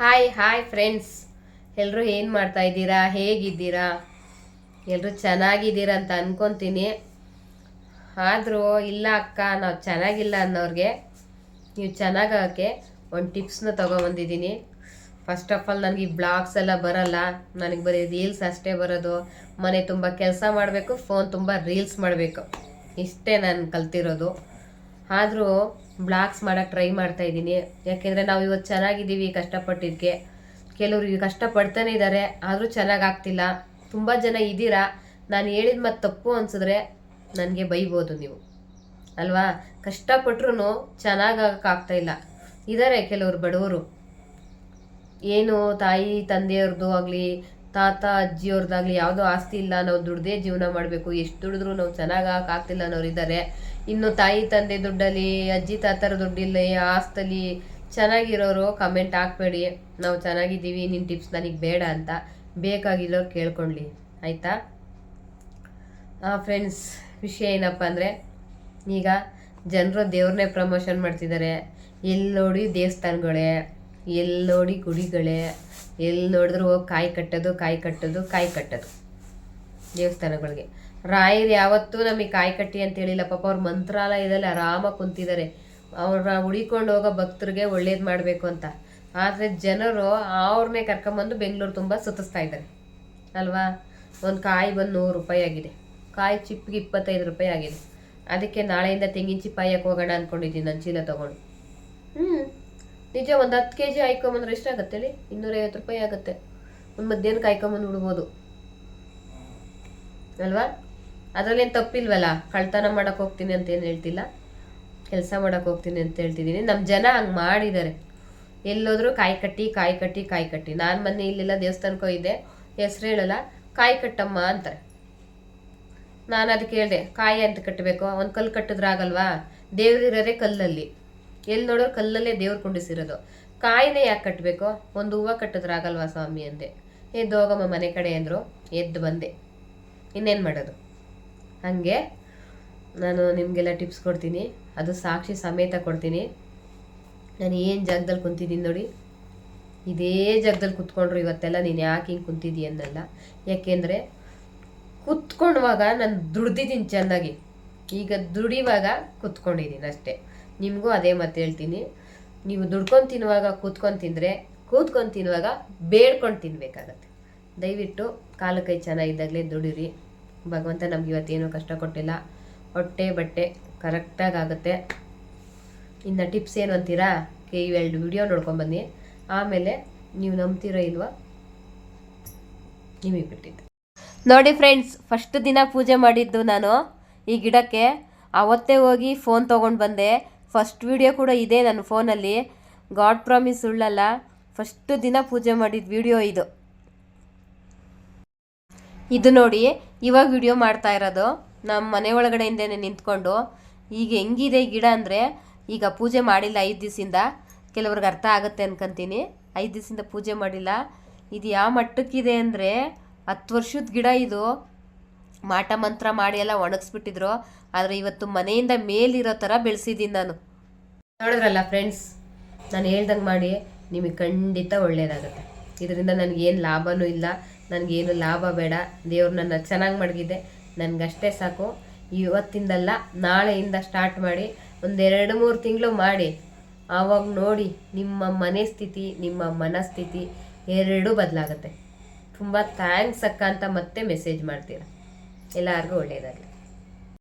Hi hi friends ಎಲ್ಲರೂ ಏನು ಮಾಡ್ತಾ ಇದ್ದೀರಾ? ಹೇಗಿದ್ದೀರಾ? ಎಲ್ಲರೂ ಚೆನ್ನಾಗಿದ್ದೀರಾ ಅಂತ ಅಂದ್ಕೊತೀನಿ ಆದರೂ ಇಲ್ಲ ಅಕ್ಕ, ನಾವು ಚೆನ್ನಾಗಿಲ್ಲ ಅನ್ನೋರಿಗೆ ನೀವು ಚೆನ್ನಾಗಕ್ಕೆ ಒಂದು ಟಿಪ್ಸ್ನ ತೊಗೊಬಂದಿದ್ದೀನಿ. ಫಸ್ಟ್ ಆಫ್ ಆಲ್ ನನಗೆ ಈ ಬ್ಲಾಗ್ಸ್ ಎಲ್ಲ ಬರೋಲ್ಲ. ನನಗೆ ಬರೀ ರೀಲ್ಸ್ ಅಷ್ಟೇ ಬರೋದು. ಮನೆ ತುಂಬ ಕೆಲಸ ಮಾಡಬೇಕು ಫೋನ್ ತುಂಬ ರೀಲ್ಸ್ ಮಾಡಬೇಕು. ಇಷ್ಟೇ ನಾನು ಕಲ್ತಿರೋದು. ಆದರೂ ಬ್ಲಾಗ್ಸ್ ಮಾಡೋಕ್ಕೆ ಟ್ರೈ ಮಾಡ್ತಾ ಇದ್ದೀನಿ. ಯಾಕೆಂದರೆ ನಾವು ಇವತ್ತು ಚೆನ್ನಾಗಿದ್ದೀವಿ ಕಷ್ಟಪಟ್ಟಿದ್ದಕ್ಕೆ ಕೆಲವರು ಈಗ ಕಷ್ಟಪಡ್ತಾನೆ ಇದ್ದಾರೆ ಆದರೂ ಚೆನ್ನಾಗಿ ಆಗ್ತಿಲ್ಲ. ತುಂಬ ಜನ ಇದ್ದೀರಾ? ನಾನು ಹೇಳಿದ ಮತ್ತು ತಪ್ಪು ಅನಿಸಿದ್ರೆ ನನಗೆ ಬೈಬೋದು ನೀವು. ಅಲ್ವಾ? ಕಷ್ಟಪಟ್ರು ಚೆನ್ನಾಗಾಗಕ್ಕಾಗ್ತಾ ಇಲ್ಲ. ಇದ್ದಾರೆ ಕೆಲವರು ಬಡವರು. ಏನು ತಾಯಿ ತಂದೆಯವ್ರದ್ದು ಆಗಲಿ, ತಾತ ಅಜ್ಜಿಯವ್ರದ್ದಾಗಲಿ ಯಾವುದೋ ಆಸ್ತಿ ಇಲ್ಲ, ನಾವು ದುಡ್ದೇ ಜೀವನ ಮಾಡಬೇಕು. ಎಷ್ಟು ದುಡಿದ್ರು ನಾವು ಚೆನ್ನಾಗಾಗಕ್ಕಾಗ್ತಿಲ್ಲ ಅನ್ನೋರು ಇದ್ದಾರೆ ಇನ್ನು ತಾಯಿ ತಂದೆ ದುಡ್ಡಲ್ಲಿ, ಅಜ್ಜಿ ತಾತರ ದುಡ್ಡಿಲ್ಲ ಆಸ್ತಲಿ ಚೆನ್ನಾಗಿರೋರು ಕಮೆಂಟ್ ಹಾಕ್ಬೇಡಿ. ನಾವು ಚೆನ್ನಾಗಿದ್ದೀವಿ ನಿನ್ನ ಟಿಪ್ಸ್ ನನಗೆ ಬೇಡ ಅಂತ ಬೇಕಾಗಿರೋರು ಕೇಳ್ಕೊಳ್ಳಿ. ಆಯಿತಾ? ಫ್ರೆಂಡ್ಸ್ ವಿಷಯ ಏನಪ್ಪ ಅಂದರೆ, ಈಗ ಜನರು ದೇವ್ರನ್ನೇ ಪ್ರಮೋಷನ್ ಮಾಡ್ತಿದ್ದಾರೆ ಎಲ್ಲಿ ನೋಡಿ ದೇವಸ್ಥಾನಗಳೇ ಎಲ್ಲಿ ನೋಡಿ ಗುಡಿಗಳೇ, ಎಲ್ಲಿ ನೋಡಿದ್ರು ಹೋಗಿ ಕಾಯಿ ಕಟ್ಟೋದು ಕಾಯಿ ಕಟ್ಟೋದು ಕಾಯಿ ಕಟ್ಟೋದು. ದೇವಸ್ಥಾನಗಳಿಗೆ. ರಾಯರು ಯಾವತ್ತೂ ನಮಗೆ ಕಾಯಿ ಕಟ್ಟಿ ಅಂತ ಹೇಳಿಲ್ಲ ಪಾಪ ಅವ್ರ ಮಂತ್ರಾಲಯದಲ್ಲಿ ಆರಾಮಾಗಿ ಕುಂತಿದ್ದಾರೆ ಅವ್ರ ಉಳಿಕೊಂಡು ಹೋಗೋ ಭಕ್ತರಿಗೆ ಒಳ್ಳೇದು ಮಾಡಬೇಕು ಅಂತ. ಆದರೆ ಜನರು ಅವ್ರನ್ನೇ ಕರ್ಕೊಂಬಂದು ಬೆಂಗಳೂರು ತುಂಬ ಸುತ್ತಿಸ್ತಾ ಇದ್ದಾರೆ ಅಲ್ವಾ? ಒಂದು ಕಾಯಿ ಬಂದು ನೂರು ರೂಪಾಯಿ ಆಗಿದೆ. ಕಾಯಿ ಚಿಪ್ಪಿಗೆ ಇಪ್ಪತ್ತೈದು ರೂಪಾಯಿ ಆಗಿದೆ. ಅದಕ್ಕೆ ನಾಳೆಯಿಂದ ತೆಂಗಿನ ಚಿಪ್ಪ ಹಾಯಕ್ಕೆ ಹೋಗೋಣ ಅಂದ್ಕೊಂಡಿದ್ದೀನಿ ನಾನು ಚೀಲ ತೊಗೊಂಡು. ಹ್ಞೂ ನಿಜ ಒಂದು ಹತ್ತು ಕೆ ಜಿ ಹಾಯ್ಕೊಂಬಂದ್ರೆ ಎಷ್ಟಾಗತ್ತೆ ಹೇಳಿ? ಇನ್ನೂರೈವತ್ತು ರೂಪಾಯಿ ಆಗುತ್ತೆ. ಒಂದು ಮಧ್ಯಾಹ್ನಕ್ಕೆ ಹಾಯ್ಕೊಂಬಂದು ಬಿಡ್ಬೋದು ಅಲ್ವಾ? ಅದರಲ್ಲೇನು ತಪ್ಪಿಲ್ವಲ್ಲ? ಕಳ್ತನ ಮಾಡೋಕೆ ಹೋಗ್ತೀನಿ ಅಂತ ಏನು ಹೇಳ್ತಿಲ್ಲ? ಕೆಲಸ ಮಾಡೋಕೆ ಹೋಗ್ತೀನಿ ಅಂತ ಹೇಳ್ತಿದ್ದೀನಿ. ನಮ್ಮ ಜನ ಹಂಗೆ ಮಾಡಿದ್ದಾರೆ ಎಲ್ಲೋದ್ರೂ ಕಾಯಿ ಕಟ್ಟಿ ಕಾಯಿ ಕಟ್ಟಿ ಕಾಯಿ ಕಟ್ಟಿ. ನಾನು ಮೊನ್ನೆ ಇಲ್ಲೆಲ್ಲ ದೇವಸ್ಥಾನಕ್ಕೆ ಹೋಗಿದ್ದೆ. ಹೆಸ್ರು ಹೇಳಲ್ಲ, ಕಾಯಿ ಕಟ್ಟಮ್ಮ ಅಂತಾರೆ. ನಾನು ಅದಕ್ಕೆ ಹೇಳಿದೆ, ಕಾಯಿ ಅಂತ ಕಟ್ಟಬೇಕು ಒಂದು ಕಲ್ಲು ಕಟ್ಟಿದ್ರೆ ಆಗಲ್ವಾ? ದೇವ್ರಿರೋದೇ ಕಲ್ಲಲ್ಲಿ. ಎಲ್ಲಿ ನೋಡೋರು ಕಲ್ಲಲ್ಲೇ ದೇವ್ರು ಕುಂಡಿಸಿರೋದು. ಕಾಯಿನೇ ಯಾಕೆ ಕಟ್ಟಬೇಕು ಒಂದು ಹೂವು ಕಟ್ಟಿದ್ರೆ ಆಗಲ್ವಾ ಸ್ವಾಮಿ ಅಂದೆ. ಎದ್ದು ಹೋಗಮ್ಮ ಮನೆ ಕಡೆ ಅಂದರು, ಎದ್ದು ಬಂದೆ. ಇನ್ನೇನು ಮಾಡೋದು? ಹಾಗೆ ನಾನು ನಿಮಗೆಲ್ಲ ಟಿಪ್ಸ್ ಕೊಡ್ತೀನಿ. ಅದು ಸಾಕ್ಷಿ ಸಮೇತ ಕೊಡ್ತೀನಿ. ನಾನು ಏನು ಜಾಗದಲ್ಲಿ ಕುಂತಿದ್ದೀನಿ ನೋಡಿ. ಇದೇ ಜಾಗದಲ್ಲಿ ಕುತ್ಕೊಂಡ್ರು ಇವತ್ತೆಲ್ಲ ನೀನು ಯಾಕೆ ಹಿಂಗೆ ಕುಂತಿದ್ದೀ ಅನ್ನಲ್ಲ. ಯಾಕೆಂದರೆ ಕುತ್ಕೊಂಡವಾಗ ನಾನು ದುಡ್ದಿದ್ದೀನಿ ಚೆನ್ನಾಗಿ. ಈಗ ದುಡಿವಾಗ ಕುತ್ಕೊಂಡಿದ್ದೀನಿ ಅಷ್ಟೇ. ನಿಮಗೂ ಅದೇ ಮತ್ತೆ ಹೇಳ್ತೀನಿ. ನೀವು ದುಡ್ಕೊಂಡು ತಿನ್ನುವಾಗ ಕೂತ್ಕೊಂಡು ತಿಂದರೆ ಕೂತ್ಕೊಂಡು ತಿನ್ನುವಾಗ ಬೇಡ್ಕೊಂಡು ತಿನ್ಬೇಕಾಗತ್ತೆ. ದಯವಿಟ್ಟು ಕಾಲು ಕೈ ಚೆನ್ನಾಗಿದ್ದಾಗಲೇ ದುಡಿರಿ. ಭಗವಂತ ನಮ್ಗೆ ಇವತ್ತೇನು ಕಷ್ಟ ಕೊಟ್ಟಿಲ್ಲ. ಹೊಟ್ಟೆ ಬಟ್ಟೆ ಕರೆಕ್ಟಾಗಿ ಆಗುತ್ತೆ ಇನ್ನು ಟಿಪ್ಸ್ ಏನು ಅಂತೀರಾ? ಕೆ ಇವೆರಡು ವಿಡಿಯೋ ನೋಡ್ಕೊಂಬನ್ನಿ ಆಮೇಲೆ ನೀವು ನಂಬ್ತೀರೋ ಇಲ್ವಾ ನಿಮಗೆ ಬಿಟ್ಟಿದ್ದು. ನೋಡಿ ಫ್ರೆಂಡ್ಸ್ ಫಸ್ಟ್ ದಿನ ಪೂಜೆ ಮಾಡಿದ್ದು ನಾನು. ಈ ಗಿಡಕ್ಕೆ ಅವತ್ತೇ ಹೋಗಿ ಫೋನ್ ತೊಗೊಂಡು ಬಂದೆ. ಫಸ್ಟ್ ವಿಡಿಯೋ ಕೂಡ ಇದೆ ನನ್ನ ಫೋನಲ್ಲಿ ಗಾಡ್ ಪ್ರಾಮಿಸ್ ಉಳ್ಳಲ್ಲ. ಫಸ್ಟ್ ದಿನ ಪೂಜೆ ಮಾಡಿದ ವಿಡಿಯೋ ಇದು. ಇದು ನೋಡಿ, ಇವಾಗ ವಿಡಿಯೋ ಮಾಡ್ತಾ ಇರೋದು. ನಮ್ಮ ಮನೆ ಒಳಗಡೆಯಿಂದನೇ ನಿಂತ್ಕೊಂಡು, ಈಗ ಹೆಂಗಿದೆ ಗಿಡ ಅಂದರೆ, ಈಗ ಪೂಜೆ ಮಾಡಿಲ್ಲ ಐದು ದಿವಸದಿಂದ. ಕೆಲವ್ರಿಗೆ ಅರ್ಥ ಆಗುತ್ತೆ ಅನ್ಕೊಂತೀನಿ. ಐದು ದಿವಸದಿಂದ ಪೂಜೆ ಮಾಡಿಲ್ಲ. ಇದು ಯಾವ ಮಟ್ಟಕ್ಕಿದೆ ಅಂದರೆ, ಹತ್ತು ವರ್ಷದ ಗಿಡ ಇದು. ಮಾಟ ಮಂತ್ರ ಮಾಡಿ ಎಲ್ಲ ಒಣಗಿಸ್ಬಿಟ್ಟಿದ್ರು. ಆದರೆ ಇವತ್ತು ಮನೆಯಿಂದ ಮೇಲಿರೋ ಥರ ಬೆಳೆಸಿದ್ದೀನಿ ನಾನು. ನೋಡಿದ್ರಲ್ಲ ಫ್ರೆಂಡ್ಸ್ ನಾನು ಹೇಳ್ದಂಗೆ ಮಾಡಿ, ನಿಮಗೆ ಖಂಡಿತ ಒಳ್ಳೆಯದಾಗುತ್ತೆ ಇದರಿಂದ ನನಗೇನು ಲಾಭವೂ ಇಲ್ಲ. ನನಗೇನು ಲಾಭ ಬೇಡ. ದೇವ್ರು ನನ್ನ ಚೆನ್ನಾಗಿ ಮಡಗಿದೆ. ನನಗಷ್ಟೇ ಸಾಕು. ಇವತ್ತಿಂದಲ್ಲ ನಾಳೆಯಿಂದ ಸ್ಟಾರ್ಟ್ ಮಾಡಿ ಒಂದೆರಡು ಮೂರು ತಿಂಗಳು ಮಾಡಿ. ಆವಾಗ ನೋಡಿ ನಿಮ್ಮ ಮನೆ ಸ್ಥಿತಿ, ನಿಮ್ಮ ಮನಸ್ಥಿತಿ ಎರಡೂ ಬದಲಾಗುತ್ತೆ. ತುಂಬ ಥ್ಯಾಂಕ್ಸ್ ಅಕ್ಕ ಅಂತ ಮತ್ತೆ ಮೆಸೇಜ್ ಮಾಡ್ತೀರ. ಎಲ್ಲರಿಗೂ ಒಳ್ಳೆಯದಾಗಲಿ